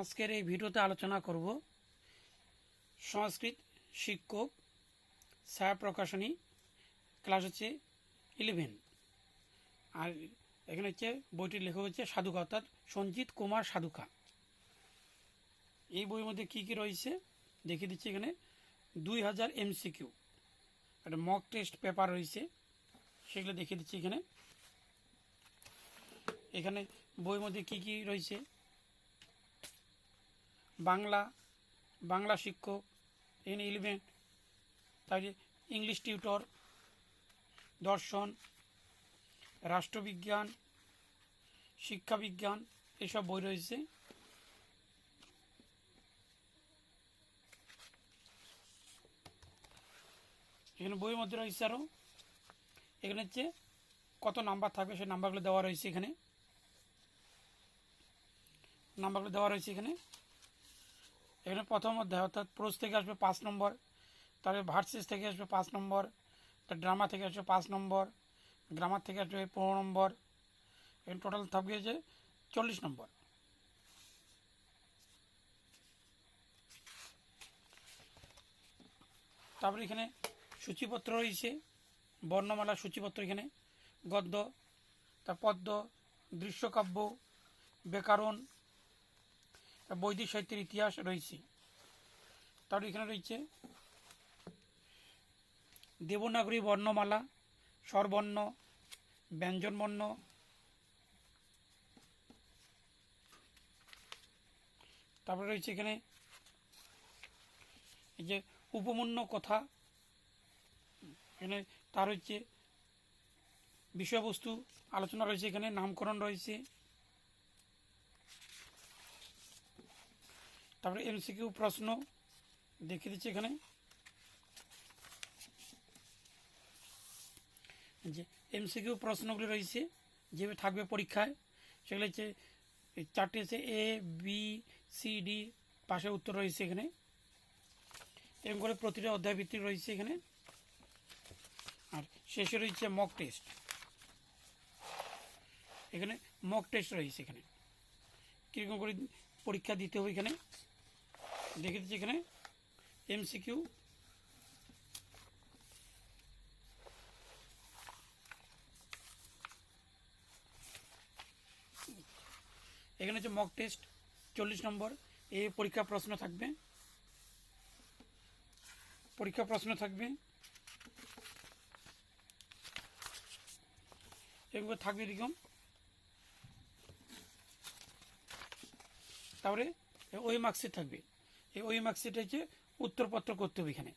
আজকের এই ভিডিওতে আলোচনা করব সংস্কৃত শিক্ষক ছায়া প্রকাশনী ক্লাস হচ্ছে ইলেভেন আর এখানে হচ্ছে বইটির লেখক হচ্ছে সাধুকা, অর্থাৎ সঞ্জিত কুমার সাধুকা। এই বইয়ের মধ্যে কী কী রয়েছে দেখিয়ে দিচ্ছি এখানে। দুই হাজার এমসিকিউ একটা মক টেস্ট পেপার রয়েছে, সেগুলো দেখিয়ে দিচ্ছি এখানে। এখানে বইয়ের মধ্যে কী কী রয়েছে? বাংলা বাংলা শিক্ষক এখানে ইলেভেন তারপরে ইংলিশ টিউটর দর্শন, রাষ্ট্রবিজ্ঞান, শিক্ষাবিজ্ঞান, এসব বই রয়েছে। এখানে বইয়ের মধ্যে রয়েছে আরও এখানে হচ্ছে কত নাম্বার থাকবে, সেই নাম্বারগুলো দেওয়া রয়েছে এখানে। নাম্বারগুলো দেওয়া রয়েছে এখানে। এখানে প্রথম অধ্যায়, অর্থাৎ প্রোজ থেকে আসবে পাঁচ নম্বর, তারপরে ভার্সেস থেকে আসবে পাঁচ নম্বর তার ড্রামা থেকে আসবে পাঁচ নম্বর গ্রামার থেকে আসবে পনেরো নম্বর, এখানে টোটাল থাকবে যে চল্লিশ নম্বর। তারপরে এখানে সূচিপত্র রয়েছে, বর্ণমালা সূচিপত্র এখানে, গদ্য, তার পদ্য, দৃশ্যকাব্য, ব্যাকরণ বৈদিক সাহিত্যের ইতিহাস রয়েছে। তার এখানে রয়েছে দেবনাগরী বর্ণমালা, স্বরবর্ণ, ব্যঞ্জনবর্ণ, তারপরে রয়েছে এখানে এই যে উপমন্য কথা, এখানে তার হচ্ছে বিষয়বস্তু, আলোচনা রয়েছে এখানে, নামকরণ রয়েছে। তারপরে এমসিকিউ প্রশ্ন দেখিয়ে দিচ্ছি এখানে। যে এমসিকিউ প্রশ্নগুলি রয়েছে যেভাবে থাকবে পরীক্ষায়, সেগুলো হচ্ছে চারটি হচ্ছে এ বি সি ডি পাশে উত্তর রয়েছে এখানে। এরকম করে প্রতিটা অধ্যায় রয়েছে এখানে। আর শেষে রয়েছে মক টেস্ট এখানে মক টেস্ট রয়েছে এখানে। কীরকম করে পরীক্ষা দিতে হবে এখানে? দেখে দিচ্ছি এখানে এমসিকিউ এখানে হচ্ছে মক টেস্ট চল্লিশ নম্বর। এ পরীক্ষা প্রশ্ন থাকবে। পরীক্ষা প্রশ্ন থাকবে। এগুলো থাকবে এরকম। তারপরে ওই মার্কশিট থাকবে। এই ওই মার্কশিটে হচ্ছে উত্তরপত্র করতে হবে এখানে।